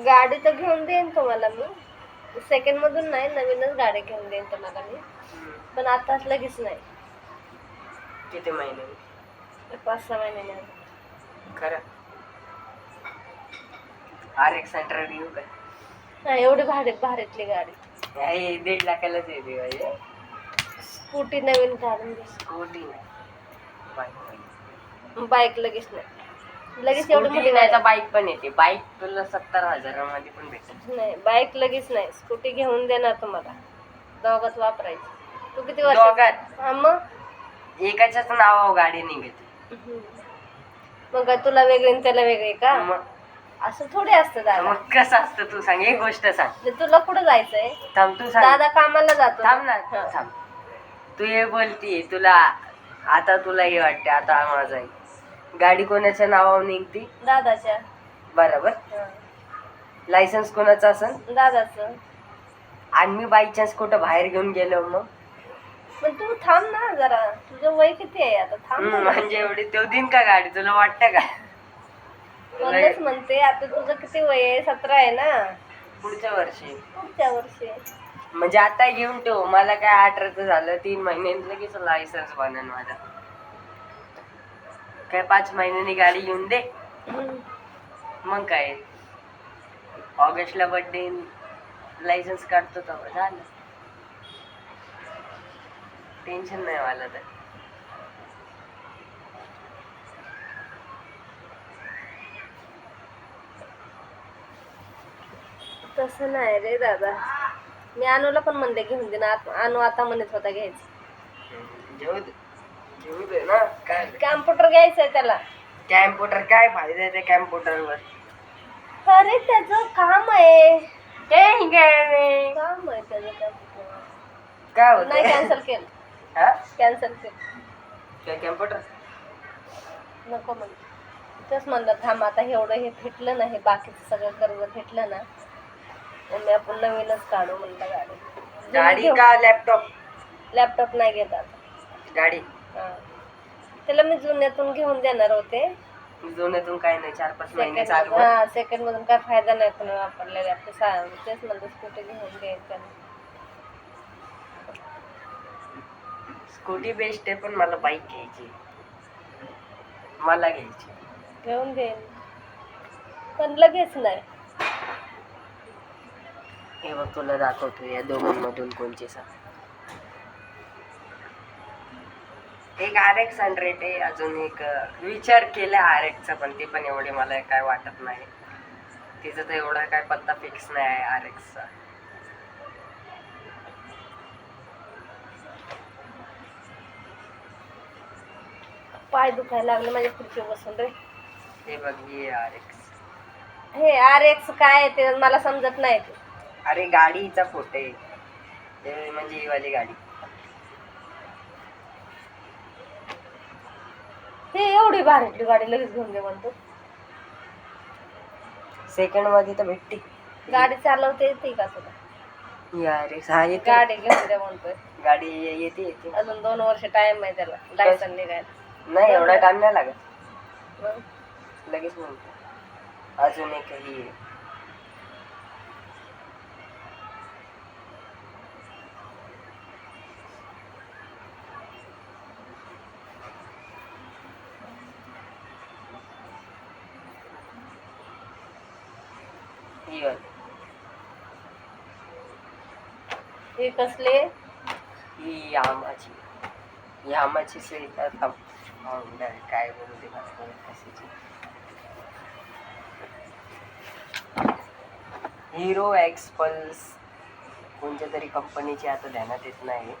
गाडी तर घेऊन देईन तुम्हाला मी. सेकंड मधून नाही नवीनच गाडी घेऊन देईन तुम्हाला मी. पण आताच लगेच नाही. किती महिने? पाच सहा महिन्याने खरं? आर एक्स हंड्रेड घेऊ काय नाही एवढी भारी भारीतली गाडी. हे दीड लाखालाच येते पाहिजे स्कूटी नवीन काढून स्कूटी नाही. बाईक बाईक लगेच नाही. लगेच एवढी मोठी नाही तर बाईक पण येते. बाईक तुला सत्तर हजारामध्ये पण भेटेल. नाही बाईक लगेच नाही. स्कूटी घेऊन देणार तुम्हाला. दोघात वापरायची. तू किती वर्ष दोघात? मग? एकाच्याच नावावर गाडी निघते. मग तुला वेगळे आणि त्याला वेगळे का? मग? असं थोडे असतं दादा. मग कसं असतं तू सांग एक गोष्ट सांग. म्हणजे तुला कुठं जायचंय? थांब तू सांग. दादा कामाला जातो. थांब ना. थांब. तू हे बोलती तुला आता तुला हे वाटते आता माझा आहे गाडी कोणाच्या नावावर निघती? दादाच्या. बरोबर. लायसन्स कोणाचं असेल? दादाचं. आणि मी बाय चान्स कुठं बाहेर घेऊन गेलो मग? पण तू थांब ना जरा. तुझं वय किती आहे आता? थांब हम्म, ना. म्हणजे एवढी तो दिन का गाडी? तुला वाटतं का? म्हणूनच म्हणते आता तुझं किती वय आहे? सतरा आहे ना. पुढच्या वर्षी. पुढच्या वर्षी. म्हणजे आता घेऊन ठेव. मला काय अठराचं झालं तीन महिन्यांनी लगेच लायसन्स बनन माझा. काय पाच महिन्यांनी गाडी घेऊन दे. मग काय? ऑगस्टला बर्थडे लायसन्स काढतो तेव्हा झालं. टेन्शन नाही मला तर. तसं नाही रे दादा. मी अनुला पण म्हणले घेऊन दे ना. आता म्हणत होता घ्यायचं. घेऊ दे ना. काय? कॅम्प्युटर घ्यायचंय त्याला. कॅम्प्युटर काय फायदा आहे त्या कॅम्प्युटरवर? अरे त्याचं काम आहे. काय काय काम आहे त्याचं कॅम्प्युटर. काय नाही होत कॅन्सल केलं. हा? कॅन्सल केलं. काय कॅम्प्युटर? नको म्हणलं तेच म्हणलं थांब आता एवढं हे फिटलं ना हे बाकीचं सगळं कर्ज फिटलं ना मी आपण नवीनच काढू म्हणलं गाडी. गाडी का लॅपटॉप लॅपटॉप नाही घेत आता. गाडी. त्याला मी जुन्यातून घेऊन देणार होते. जुन्यातून काय नाही चार पाच महिने सेकंड चालू. हा सेकंड मधून काय फायदा नाही कोणी वापरलेले आपले सा- तेच म्हणलं स्कूटी घेऊन त्याला स्कूटी बेस्ट आहे पण मला बाईक घ्यायची. मला घ्यायची. घेऊन देईन पण लगेच नाही. हे बघ तुला दाखवतो या दोघांमधून कोणची सांग एक आर एक्स हंड्रेड आहे. अजून एक विचार केला आर एक्सचा पण. ते पण एवढे मला काय वाटत नाही. तिचा तर एवढा काय पत्ता फिक्स नाही आहे आर एक्सचा पाय दुखायला लागले माझ्या खुर्चीवर बसून रे. हे बघ ही आर एक्स हे आर एक्स काय आहे ते मला समजत नाही. अरे गाडीचा फोटो आहे. हे म्हणजे ही वाली गाडी. हे एवढी भारीतली गाडी लगेच घेऊन दे म्हणतो. सेकंडमध्ये तर भेटते गाडी चालवते येते का तुला? हा येते. गाडी घेऊन दे म्हणतोय. गाडी येते येते. अजून दोन वर्ष टाइम आहे त्याला. लायसन निघायला. नाही एवढा टाइम नाही लागत. मग? लगेच म्हणतो. अजून एक जीवन. हे कसले? ही यामाची. यामाची सुविधा थांब काय बोलू दे कशाची. हिरो एक्सपल्स कोणत्या तरी कंपनीची आता ध्यानात येत नाही